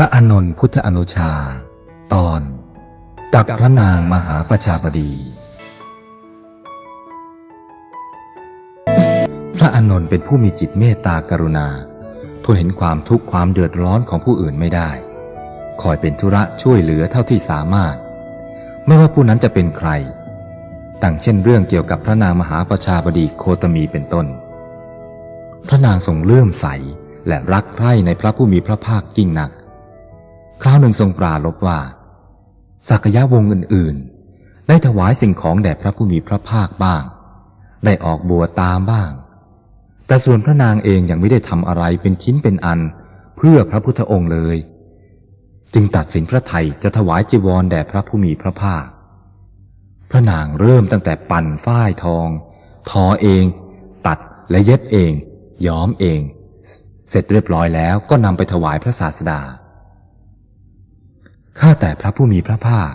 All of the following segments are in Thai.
ระอนนท์พุทธอนุชา ตอนกับพระนางมหาประชาบดี พระอนนท์เป็นผู้มีจิตเมตตากรุณา ทนเห็นความทุกข์ความเดือดร้อนของผู้อื่นไม่ได้ คอยเป็นธุระช่วยเหลือเท่าที่สามารถ ไม่ว่าผู้นั้นจะเป็นใคร ดังเช่นเรื่องเกี่ยวกับพระนางมหาประชาบดีโคตมีเป็นต้น พระนางทรงเลื่อมใสและรักใคร่ในพระผู้มีพระภาคยิ่งนัก คราวหนึ่งทรงปราลบว่าสักยะวงศ์อื่นๆ ได้ถวายสิ่งของแด่พระผู้มีพระภาคบ้าง ได้ออกบัวตามบ้าง แต่ส่วนพระนางเองยังไม่ได้ทำอะไรเป็นชิ้นเป็นอันเพื่อพระพุทธองค์เลย จึงตัดสินพระไทยจะถวายจีวรแด่พระผู้มีพระภาค พระนางเริ่มตั้งแต่ปั่นฝ้ายทอง ทอเอง ตัดและเย็บเอง ย้อมเอง เสร็จเรียบร้อยแล้วก็นำไปถวายพระศาสดา ข้าแต่พระผู้มีพระภาค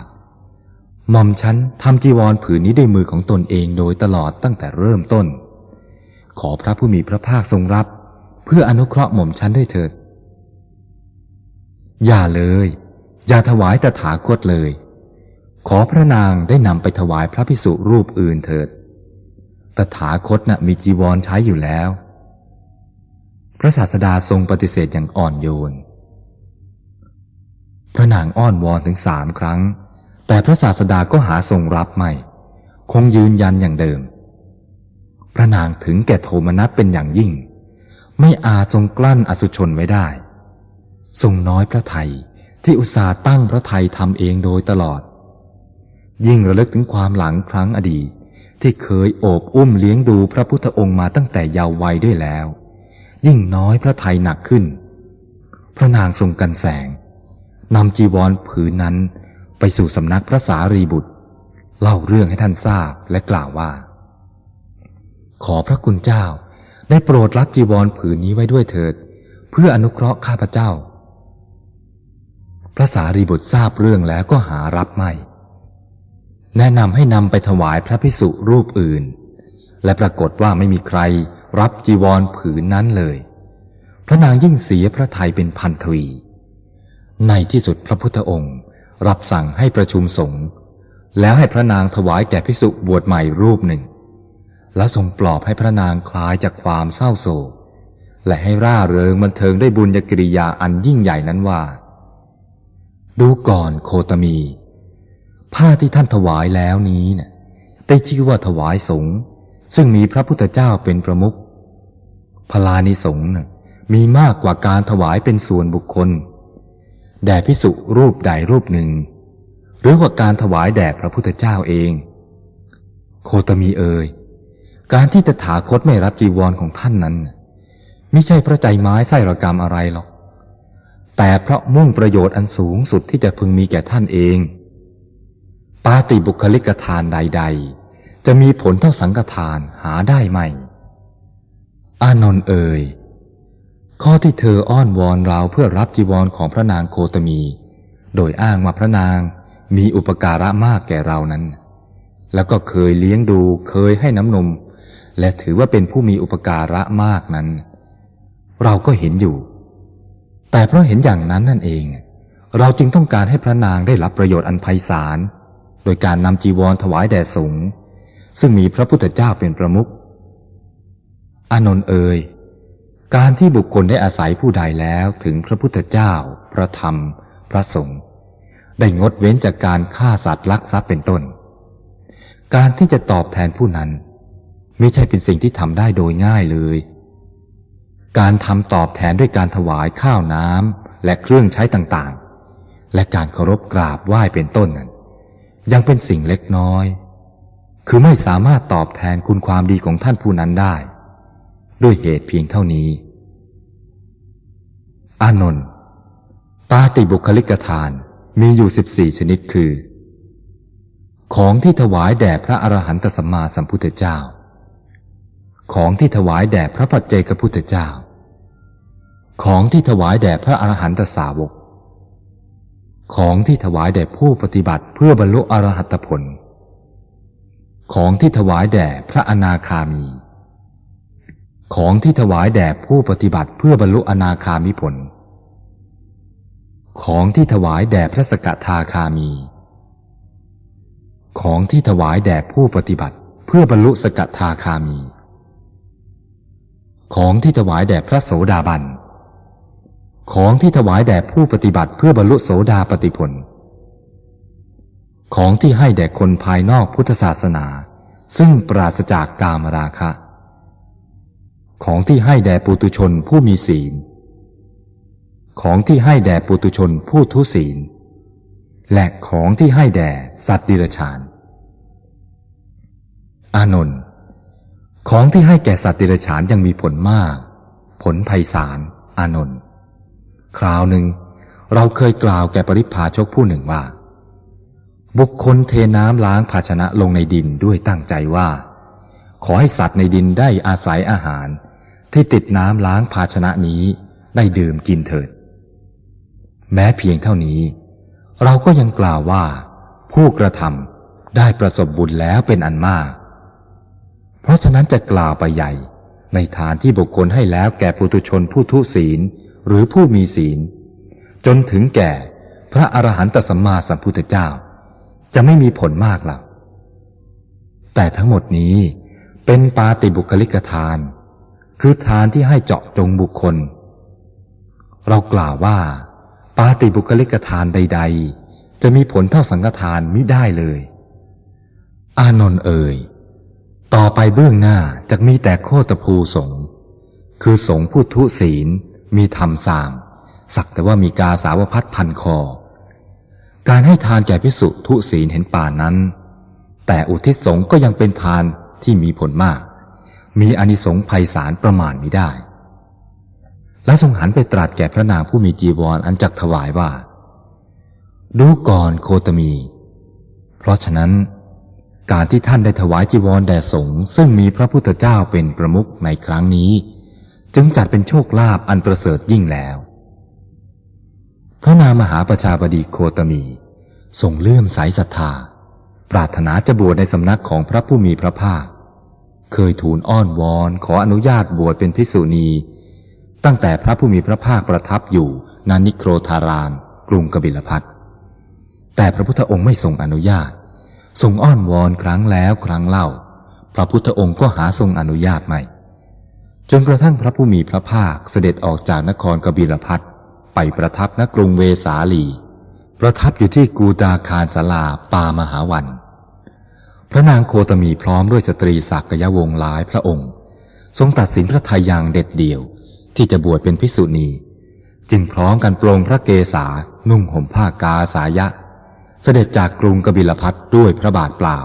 หม่อมฉันทำจีวรผืนนี้ด้วยมือของตนเองโดยตลอดตั้งแต่เริ่มต้น ขอพระผู้มีพระภาคทรงรับ เพื่ออนุเคราะห์หม่อมฉันด้วยเถิด อย่าเลย อย่าถวายตถาคตเลย ขอพระนางได้นำไปถวายพระพิสุรูปอื่นเถิด ตถาคตน่ะมีจีวรใช้อยู่แล้ว พระศาสดาทรงปฏิเสธอย่างอ่อนโยน พระนางอ้อนวอนถึงสามครั้ง แต่พระศาสดาก็หาทรงรับไม่ คงยืนยันอย่างเดิม พระนางถึงแก่โทมนัสเป็นอย่างยิ่ง ไม่อาจทรงกลั้นอสุชนไว้ได้ ทรงน้อยพระไทยที่อุตสาห์ตั้งพระไทยทำเองโดยตลอด ยิ่งระลึกถึงความหลังครั้งอดีตที่เคยโอบอุ้มเลี้ยงดูพระพุทธองค์มาตั้งแต่เยาว์วัยด้วยแล้ว ยิ่งน้อยพระไทยหนักขึ้น พระนางทรงกันแสง นำจีวรผืนนั้นไปสู่สำนักพระสารีบุตร เล่าเรื่องให้ท่านทราบและกล่าวว่า ขอพระคุณเจ้าได้โปรดรับจีวรผืนนี้ไว้ด้วยเถิด เพื่ออนุเคราะห์ข้าพเจ้า พระสารีบุตรทราบเรื่องแล้วก็หารับไม่ แนะนำให้นำไปถวายพระพิสุรูปอื่น และปรากฏว่าไม่มีใครรับจีวรผืนนั้นเลย พระนางยิ่งเสียพระทัยเป็นพันทวี ในที่สุดพระพุทธองค์ รับสั่งให้ประชุมสงฆ์แล้วให้พระนางถวายแก่พิสุบวชใหม่รูปหนึ่ง และทรงปลอบให้พระนางคลายจากความเศร้าโศก และให้ร่าเริงบันเทิงด้วยบุญญกิริยาอันยิ่งใหญ่นั้นว่า ดูก่อนโคตมี ผ้าที่ท่านถวายแล้วนี้เนะ่ะได้ชื่อว่าถวายสงฆ์ซึ่งมีพระพุทธเจ้าเป็นประมุขพลานิสงฆ์มีมากกว่าการถวายเป็นส่วนบุคคล แด่พิสุรูปใดรูปหนึ่ง หรือว่าการถวายแด่พระพุทธเจ้าเอง โคตมีเอ่ยการที่ตถาคตไม่รับจีวรของท่านนั้นไม่ใช่พระใจไม้ไส้ระกรรมอะไรหรอก แต่เพราะมุ่งประโยชน์อันสูงสุดที่จะพึงมีแก่ท่านเอง ปาติบุคลิกทานใด ๆ จะมีผลเท่าสังฆทานหาได้ไหม อานนท์เอ่ย ข้อที่เธออ้อนวอนเราเพื่อรับจีวรของพระนางโคตมี โดยอ้างว่าพระนางมีอุปการะมากแก่เรานั้น แล้วก็เคยเลี้ยงดูเคยให้น้ำนม และถือว่าเป็นผู้มีอุปการะมากนั้น เราก็เห็นอยู่ แต่เพราะเห็นอย่างนั้นนั่นเอง เราจึงต้องการให้พระนางได้รับประโยชน์อันไพศาลโดยการนำจีวรถวายแด่สงฆ์ซึ่งมีพระพุทธเจ้าเป็นประมุข อานนท์เอ่ย การที่บุคคลได้อาศัยผู้ใดแล้วถึงพระพุทธเจ้า พระธรรม พระสงฆ์ได้งดเว้นจากการฆ่าสัตว์ลักทรัพย์เป็นต้น การที่จะตอบแทนผู้นั้นไม่ใช่เป็นสิ่งที่ทำได้โดยง่ายเลย การทำตอบแทนด้วยการถวายข้าวน้ำและเครื่องใช้ต่างๆ และการเคารพกราบไหว้เป็นต้นนั้น ยังเป็นสิ่งเล็กน้อย คือไม่สามารถตอบแทนคุณความดีของท่านผู้นั้นได้ ด้วยเหตุเพียงเท่านี้ อานนท์ปาติบุคลิกทานมีอยู่สิบสี่ชนิดคือ ของที่ถวายแด่พระอรหันตสัมมาสัมพุทธเจ้า ของที่ถวายแด่พระปัจเจกพุทธเจ้า ของที่ถวายแด่พระอรหันตสาวก ของที่ถวายแด่ผู้ปฏิบัติเพื่อบรรลุอรหัตผล ของที่ถวายแด่พระอนาคามี ของที่ถวายแด่ผู้ปฏิบัติเพื่อบรรลุอนาคามิผล ของที่ถวายแด่พระสกทาคามี ของที่ถวายแด่ผู้ปฏิบัติเพื่อบรรลุสกทาคามี ของที่ถวายแด่พระโสดาบัน ของที่ถวายแด่ผู้ปฏิบัติเพื่อบรรลุโสดาปติผล ของที่ให้แด่คนภายนอกพุทธศาสนา ซึ่งปราศจากกามราคะ ของที่ให้แด่ปุตุชนผู้มีศีล ของที่ให้แด่ปุตุชนผู้ทุศีล และของที่ให้แด่สัตว์ดิรชาน อานนท์ ของที่ให้แก่สัตว์ดิรฉานยังมีผลมาก ผลไพศาล อานนท์ คราวหนึ่ง เราเคยกล่าวแก่ปริพาชกผู้หนึ่งว่า บุคคลเทน้ำล้างภาชนะลงในดินด้วยตั้งใจว่า ขอให้สัตว์ในดินได้อาศัยอาหาร ที่ติดน้ำล้างภาชนะนี้ได้ดื่มกินเถิด แม้เพียงเท่านี้ เราก็ยังกล่าวว่า ผู้กระทำได้ประสบบุญแล้วเป็นอันมาก เพราะฉะนั้นจะกล่าวไปใหญ่ ในฐานที่บุคคลให้แล้วแก่ปุตุชนผู้ทุศีลหรือผู้มีศีล จนถึงแก่พระอรหันตสัมมาสัมพุทธเจ้า จะไม่มีผลมากหรอกแต่ทั้งหมดนี้เป็นปาติบุคลิกทาน คือทานที่ให้เจาะจงบุคคล เรากล่าวว่า ปาติบุคลิกทานใด ๆ จะมีผลเท่าสังฆทานมิได้เลย อานนท์เอ่ย ต่อไปเบื้องหน้าจะมีแต่โคตภูสงคือสงผู้ทุศีล มีธรรมสามสักแต่ว่ามีกาสาวพัดพันคอ การให้ทานแก่พิสุทุศีลเห็นป่านนั้น แต่อุทิศสงก็ยังเป็นทานที่มีผลมาก มีอานิสงส์ไพศาลประมาณมิได้ และทรงหันไปตรัสแก่พระนางผู้มีจีวรออันจักถวายว่า ดูก่อนโคตมี เพราะฉะนั้น การที่ท่านได้ถวายจีวรแด่สงฆ์ซึ่งมีพระพุทธเจ้าเป็นประมุขในครั้งนี้ จึงจัดเป็นโชคลาภอันประเสริฐยิ่งแล้ว พระนามหาประชาบดีโคตมีทรงเลื่อมใสศรัทธา ปรารถนาจะบวชในสำนักของพระผู้มีพระภาค เคยทูลอ้อนวอนขออนุญาตบวชเป็นภิกษุณี ตั้งแต่พระผู้มีพระภาคประทับอยู่นานิโครธาราม กรุงกบิลพัทแต่พระพุทธองค์ไม่ทรงอนุญาตทรงอ้อนวอนครั้งแล้วครั้งเล่า พระพุทธองค์ก็หาทรงอนุญาตไม่ จนกระทั่งพระผู้มีพระภาคเสด็จออกจากนครกบิลพัทไปประทับณกรุงเวสาลี ประทับอยู่ที่กูตาคารสลาปามหาวัน พระนางโคตมีพร้อมด้วยสตรีศักยวงศ์หลายพระองค์ ทรงตัดสินพระทัยอย่างเด็ดเดี่ยว ที่จะบวชเป็นภิกษุณี จึงพร้อมกันปรงพระเกศานุ่งห่มผ้ากาสายะ เสด็จจากกรุงกบิลพัทด้วยพระบาทเปล่า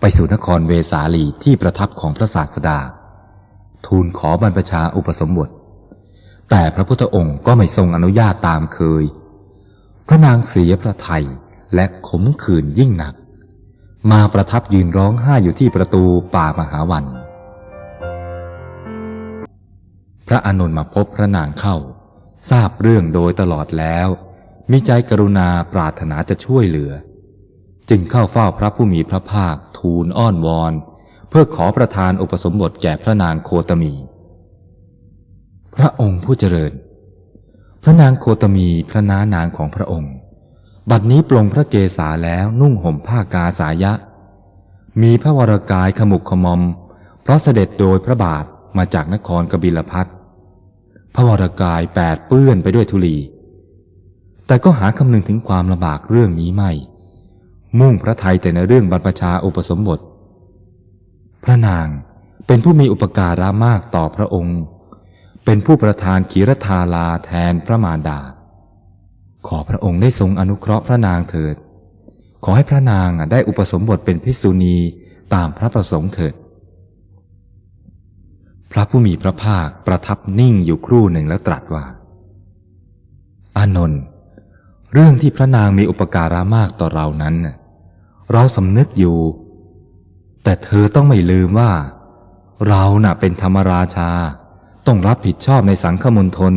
ไปสู่นครเวสาลีที่ประทับของพระศาสดา ทูลขอบรรพชาอุปสมบท แต่พระพุทธองค์ก็ไม่ทรงอนุญาตตามเคย พระนางเสียพระไทยและขมขื่นยิ่งหนัก มาประทับยืนร้องไห้อยู่ที่ประตูป่ามหาวัน พระอานนท์มาพบพระนางเข้า ทราบเรื่องโดยตลอดแล้ว มีใจกรุณาปรารถนาจะช่วยเหลือ จึงเข้าเฝ้าพระผู้มีพระภาคทูลอ้อนวอน เพื่อขอประทานอุปสมบทแก่พระนางโคตมี พระองค์ผู้เจริญ พระนางโคตมีพระน้านางของพระองค์ บัดนี้ปลงพระเกศาแล้วนุ่งห่มผ้ากาสายะ มีพระวรกายขมุกขมอม เพราะเสด็จโดยพระบาทมาจากนครกบิลพัทพระวรกายแปดเปื้อนไปด้วยธุลี แต่ก็หาคำนึงถึงความลำบากเรื่องนี้ไม่ มุ่งพระไทยแต่ในเรื่องบรรพชาอุปสมบท พระนางเป็นผู้มีอุปการะมากต่อพระองค์ เป็นผู้ประทานขีรทาลาแทนพระมารดา ขอพระองค์ได้ทรงอนุเคราะห์พระนางเถิด ขอให้พระนางได้อุปสมบทเป็นภิกษุณีตามพระประสงค์เถิด พระผู้มีพระภาคประทับนิ่งอยู่ครู่หนึ่งแล้วตรัสว่า อานนท์ เรื่องที่พระนางมีอุปการะมากต่อเรานั้น เราสำนึกอยู่ แต่เธอต้องไม่ลืมว่า เราน่ะเป็นธรรมราชา ต้องรับผิดชอบในสังฆมณฑล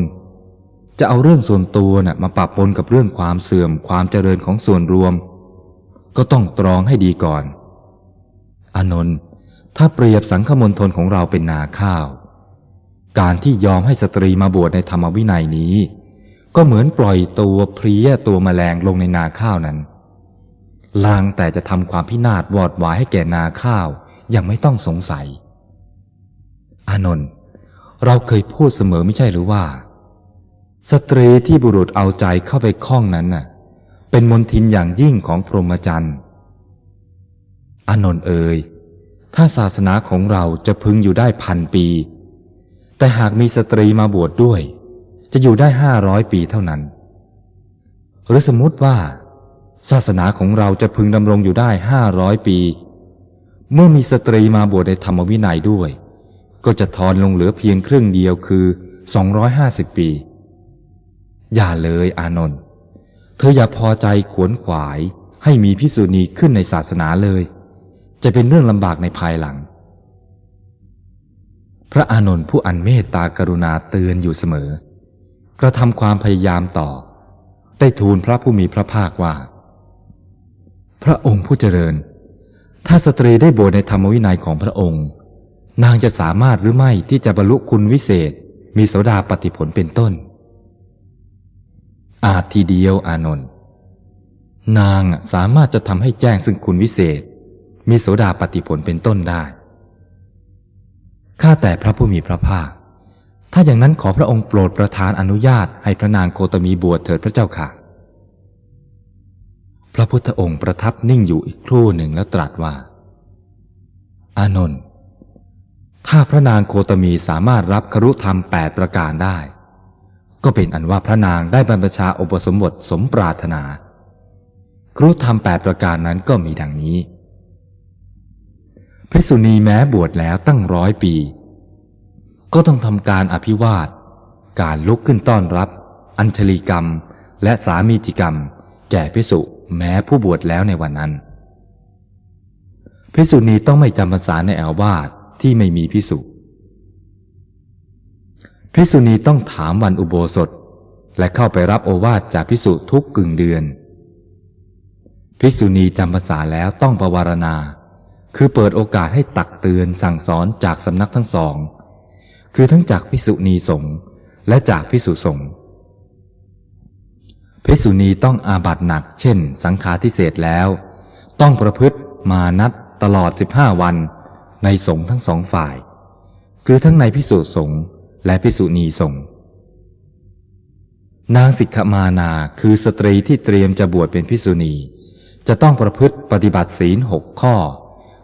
จะเอาเรื่องส่วนตัวน่ะมาปะปนกับเรื่องความเสื่อมความเจริญของส่วนรวม ก็ต้องตรองให้ดีก่อน อนนท์ถ้าเปรียบสังฆมณฑลของเราเป็นนาข้าว การที่ยอมให้สตรีมาบวชในธรรมวินัยนี้ ก็เหมือนปล่อยตัวเพลี้ยตัวแมลงลงในนาข้าวนั้น ลางแต่จะทำความพินาศวอดวายให้แก่นาข้าวยังไม่ต้องสงสัย อานนท์เราเคยพูดเสมอไม่ใช่หรือว่า สตรีที่บุรุษเอาใจเข้าไปคล้องนั้นน่ะ เป็นมนทินอย่างยิ่งของพรหมจรรย์อนนท์เอ่ยถ้าศาสนาของเราจะพึงอยู่ได้พันปี แต่หากมีสตรีมาบวชดด้วย จะอยู่ได้ห้าร้อยปีเท่านั้น หรือสมมติว่า ศาสนาของเราจะพึงดำรงอยู่ได้ห้าร้อยปี เมื่อมีสตรีมาบวชในธรรมวินัยด้วย ก็จะทอนลงเหลือเพียงครึ่งเดียวคือ 250 ปี อย่าเลยอานนท์ เธออย่าพอใจขวนขวายให้มีพิสูจนีขึ้นในศาสนาเลย จะเป็นเรื่องลำบากในภายหลัง พระอานนท์ผู้อันเมตตากรุณาเตือนอยู่เสมอ กระทำความพยายามต่อ ได้ทูลพระผู้มีพระภาคว่า พระองค์ผู้เจริญ ถ้าสตรีได้บวชในธรรมวินัยของพระองค์ นางจะสามารถหรือไม่ที่จะบรรลุคุณวิเศษ มีโสดาปฏิผลเป็นต้น อาจทีเดียวอานนท์นางสามารถจะทำให้แจ้งซึ่งคุณวิเศษ มีโสดาปฏิผลเป็นต้นได้ข้าแต่พระผู้มีพระภาค ถ้าอย่างนั้นขอพระองค์โปรดประทานอนุญาตให้พระนางโคตมีบวชเถิดพระเจ้าค่ะ พระพุทธองค์ประทับนิ่งอยู่อีกครู่หนึ่งแล้วตรัสว่า อานนท์ถ้าพระนางโคตมีสามารถรับครุธรรมแปดประการได้ ก็เป็นอันว่าพระนางได้บรรพชาอุปสมบทสมปรารถนา ครุธรรมแปดประการนั้นก็มีดังนี้ภิกษุณีแม้บวชแล้วตั้งร้อยปี ก็ต้องทำการอภิวาท การลุกขึ้นต้อนรับ อัญชลีกรรม และสามีจิกรรม แก่ภิกษุแม้ผู้บวชแล้วในวันนั้นภิกษุณีต้องไม่จำพรรษาในอาวาสที่ไม่มีภิกษุ ภิกษุณีต้องถามวันอุโบสถ และเข้าไปรับโอวาทจากภิกษุทุกกึ่งเดือน ภิกษุณีจำพรรษาแล้วต้องประวารณา คือเปิดโอกาสให้ตักเตือนสั่งสอนจากสำนักทั้งสอง คือทั้งจากภิกษุณีสงฆ์และจากภิกษุสงฆ์ภิกษุณีต้องอาบัตหนัก เช่น สังฆาทิเศษแล้ว ต้องประพฤติมานัดตลอด 15 วันในสงฆ์ทั้งสองฝ่าย คือทั้งในภิกษุสงฆ์ และภิกษุณีสงฆ์นางสิกขมานาคือสตรีที่เตรียมจะบวชเป็นภิกษุณี จะต้องประพฤติปฏิบัติศีลหกข้อ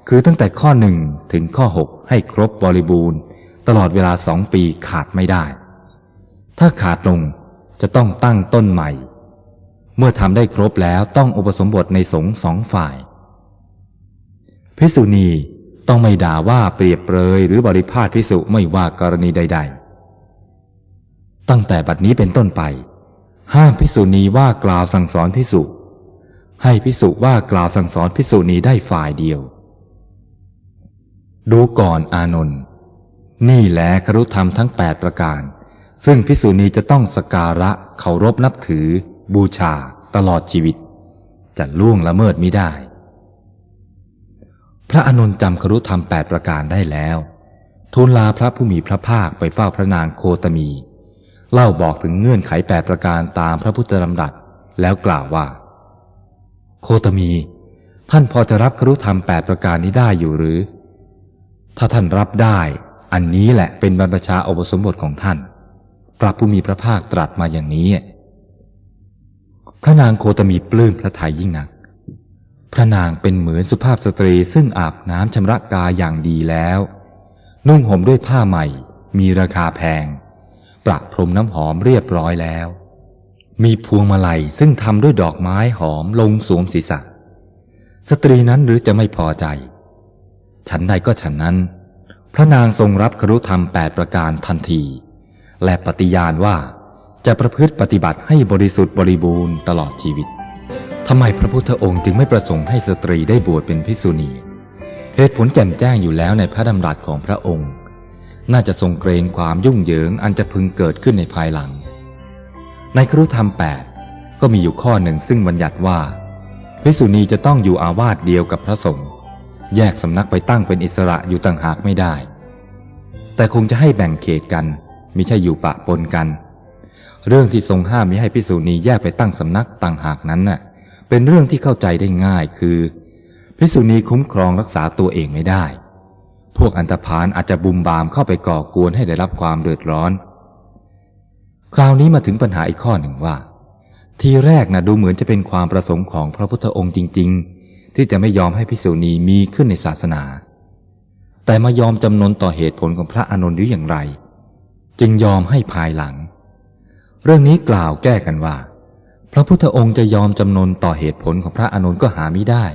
คือตั้งแต่ข้อหนึ่งถึงข้อหกให้ครบบริบูรณ์ ตลอดเวลาสองปีขาดไม่ได้ ถ้าขาดลงจะต้องตั้งต้นใหม่ เมื่อทำได้ครบแล้วต้องอุปสมบทในสงฆ์สองฝ่ายภิกษุณีต้องไม่ด่าว่าเปรียบเปรยหรือบริพาทภิกษุไม่ว่ากรณีใด ๆ ตั้งแต่บัดนี้เป็นต้นไป ห้ามภิกษุณีว่ากล่าวสั่งสอนภิกษุให้ภิกษุว่ากล่าวสั่งสอนภิกษุณีได้ฝ่ายเดียว ดูก่อนอานนท์นี่แหละครุธรรมทั้ง 8 ประการ ซึ่งภิกษุณีจะต้องสการะเคารพนับถือ บูชา ตลอดชีวิต จะล่วงละเมิดมิได้ พระอานนท์จำครุธรรมแปดประการได้แล้ว ทูลลาพระผู้มีพระภาคไปเฝ้าพระนางโคตมี เล่าบอกถึงเงื่อนไขแปดประการตามพระพุทธดำรัสแล้วกล่าวว่า โคตมี ท่านพอจะรับครุธรรมแปดประการนี้ได้อยู่หรือ ถ้าท่านรับได้ อันนี้แหละเป็นบรรพชาอุปสมบทของท่าน พระผู้มีพระภาคตรัสมาอย่างนี้ พระนางโคตมีปลื้มพระทัยยิ่งนัก พระนางเป็นเหมือนสุภาพสตรีซึ่งอาบน้ำชำระกายอย่างดีแล้ว นุ่งห่มด้วยผ้าใหม่ มีราคาแพง ประพรมน้ำหอมเรียบร้อยแล้ว มีพวงมาลัยซึ่งทำด้วยดอกไม้หอมลงสวมศีรษะ สตรีนั้นหรือจะไม่พอใจ ฉันใดก็ฉันนั้น พระนางทรงรับครุธรรมแปดประการทันที และปฏิญาณว่าจะประพฤติปฏิบัติให้บริสุทธิ์บริบูรณ์ตลอดชีวิตทำไมพระพุทธองค์จึงไม่ประสงค์ให้สตรีได้บวชเป็นภิกษุณี เหตุผลแจ่มแจ้งอยู่แล้วในพระดำรัสของพระองค์ น่าจะทรงเกรงความยุ่งเหยิงอันจะพึงเกิดขึ้นในภายหลัง ในครุธรรมแปดก็มีอยู่ข้อหนึ่งซึ่งบัญญัติว่าภิกษุณีจะต้องอยู่อาวาสเดียวกับพระสงฆ์แยกสำนักไปตั้งเป็นอิสระอยู่ต่างหากไม่ได้ แต่คงจะให้แบ่งเขตกันมิใช่อยู่ปะปนกัน เรื่องที่ทรงห้ามมิให้พิสูจนีแยกไปตั้งสำนักต่างหากนั้นน่ะเป็นเรื่องที่เข้าใจได้ง่ายคือพิสูจนีคุ้มครองรักษาตัวเองไม่ได้ พวกอันธพาลอาจจะบุมบามเข้าไปก่อกวนให้ได้รับความเดือดร้อน คราวนี้มาถึงปัญหาอีกข้อหนึ่งว่า ทีแรกนะดูเหมือนจะเป็นความประสงค์ของพระพุทธองค์จริง ๆ ที่จะไม่ยอมให้พิสูจนีมีขึ้นในศาสนา แต่มายอมจำนนต่อเหตุผลของพระอานนท์หรืออย่างไร จึงยอมให้ภายหลัง เรื่องนี้กล่าวแก้กันว่า พระพุทธองค์จะยอมจำนนต่อเหตุผลของพระอานนท์ก็หาไม่ได้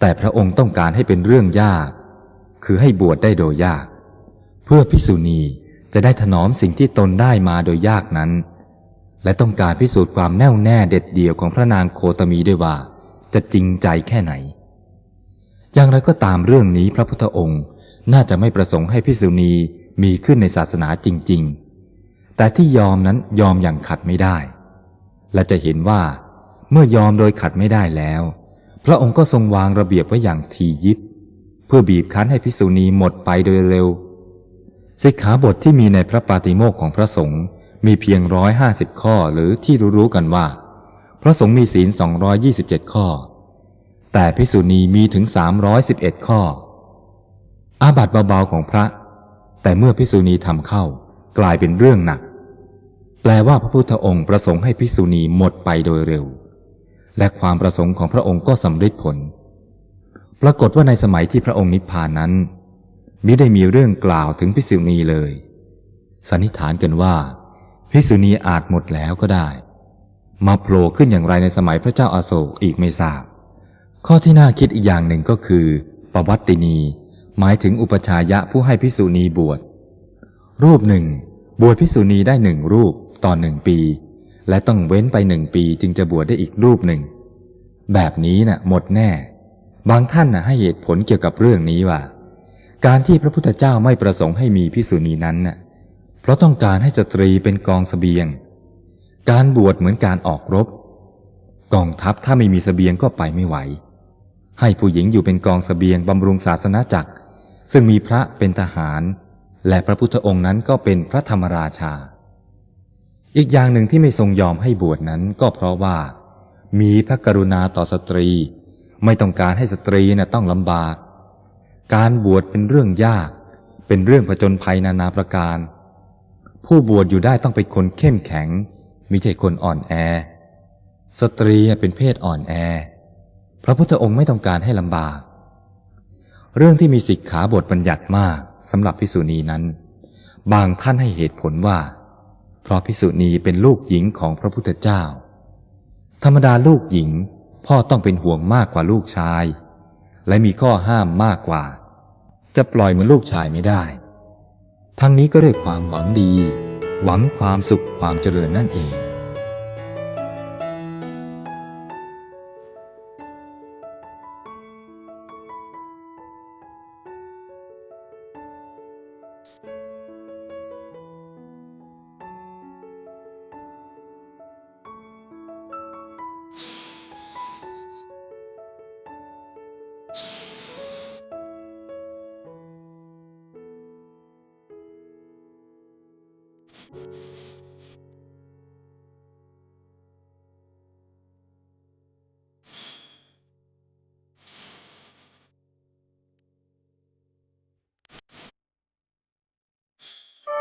แต่พระองค์ต้องการให้เป็นเรื่องยาก คือให้บวชได้โดยยาก เพื่อพิสูจนีจะได้ถนอมสิ่งที่ตนได้มาโดยยากนั้น และต้องการพิสูจน์ความแน่วแน่เด็ดเดี่ยวของพระนางโคตมีด้วยว่า จะจริงใจแค่ไหน อย่างไรก็ตามเรื่องนี้พระพุทธองค์น่าจะไม่ประสงค์ให้พิสูจนีมีขึ้นในศาสนาจริง ๆ แต่ที่ยอมนั้นยอมอย่างขัดไม่ได้ และจะเห็นว่า เมื่อยอมโดยขัดไม่ได้แล้ว พระองค์ก็ทรงวางระเบียบไว้อย่างทียิบ เพื่อบีบคั้นให้พิสูจนีหมดไปโดยเร็วสิกขาบทที่มีในพระปาติโมกของพระสงฆ์มีเพียงร้อยห้าสิบข้อหรือที่รู้ๆกันว่า พระสงฆ์มีศีล 227 ข้อ แต่พิสุณีมีถึง 311 ข้อ อาบัติเบาๆของพระ แต่เมื่อพิสุณีทำเข้ากลายเป็นเรื่องหนัก แปลว่าพระพุทธองค์ประสงค์ให้พิสุณีหมดไปโดยเร็ว และความประสงค์ของพระองค์ก็สำเร็จผล ปรากฏว่าในสมัยที่พระองค์นิพพานนั้นมิได้มีเรื่องกล่าวถึงพิสุณีเลย สันนิษฐานกันว่าพิสุณีอาจหมดแล้วก็ได้ มาโผล่ขึ้นอย่างไรในสมัยพระเจ้าอาโศกอีกไม่ทราบ ข้อที่น่าคิดอีกอย่างหนึ่งก็คือปวัตตินี หมายถึงอุปชายะผู้ให้พิสุณีบวช รูปหนึ่ง บวชพิสุณีได้หนึ่งรูปต่อหนึ่งปี และต้องเว้นไปหนึ่งปีจึงจะบวชได้อีกรูปหนึ่ง แบบนี้น่ะหมดแน่ บางท่านนะให้เหตุผลเกี่ยวกับเรื่องนี้ว่า การที่พระพุทธเจ้าไม่ประสงค์ให้มีพิสุณีนั้นน่ะเพราะต้องการให้สตรีเป็นกองสเสบียง การบวชเหมือนการออกรบ กองทัพถ้าไม่มีสเสบียงก็ไปไม่ไหว ให้ผู้หญิงอยู่เป็นกองสเสบียงบำรุงศาสนาจักร ซึ่งมีพระเป็นทหาร และพระพุทธองค์นั้นก็เป็นพระธรรมราชา อีกอย่างหนึ่งที่ไม่ทรงยอมให้บวชนั้นก็เพราะว่า มีพระกรุณาต่อสตรี ไม่ต้องการให้สตรีน่ะต้องลำบาก การบวชเป็นเรื่องยาก เป็นเรื่องผจญภัยนานาประการ ผู้บวชอยู่ได้ต้องเป็นคนเข้มแข็งมิใช่คนอ่อนแอ สตรีเป็นเพศอ่อนแอ พระพุทธองค์ไม่ต้องการให้ลำบาก เรื่องที่มีสิกขาบทบัญญัติมากสำหรับพิสุณีนั้น บางท่านให้เหตุผลว่า เพราะพิสุณีเป็นลูกหญิงของพระพุทธเจ้า ธรรมดาลูกหญิง พ่อต้องเป็นห่วงมากกว่าลูกชาย และมีข้อห้ามมากกว่า จะปล่อยเหมือนลูกชายไม่ได้ ทั้งนี้ก็ด้วยความหวังดี หวังความสุขความเจริญนั่นเอง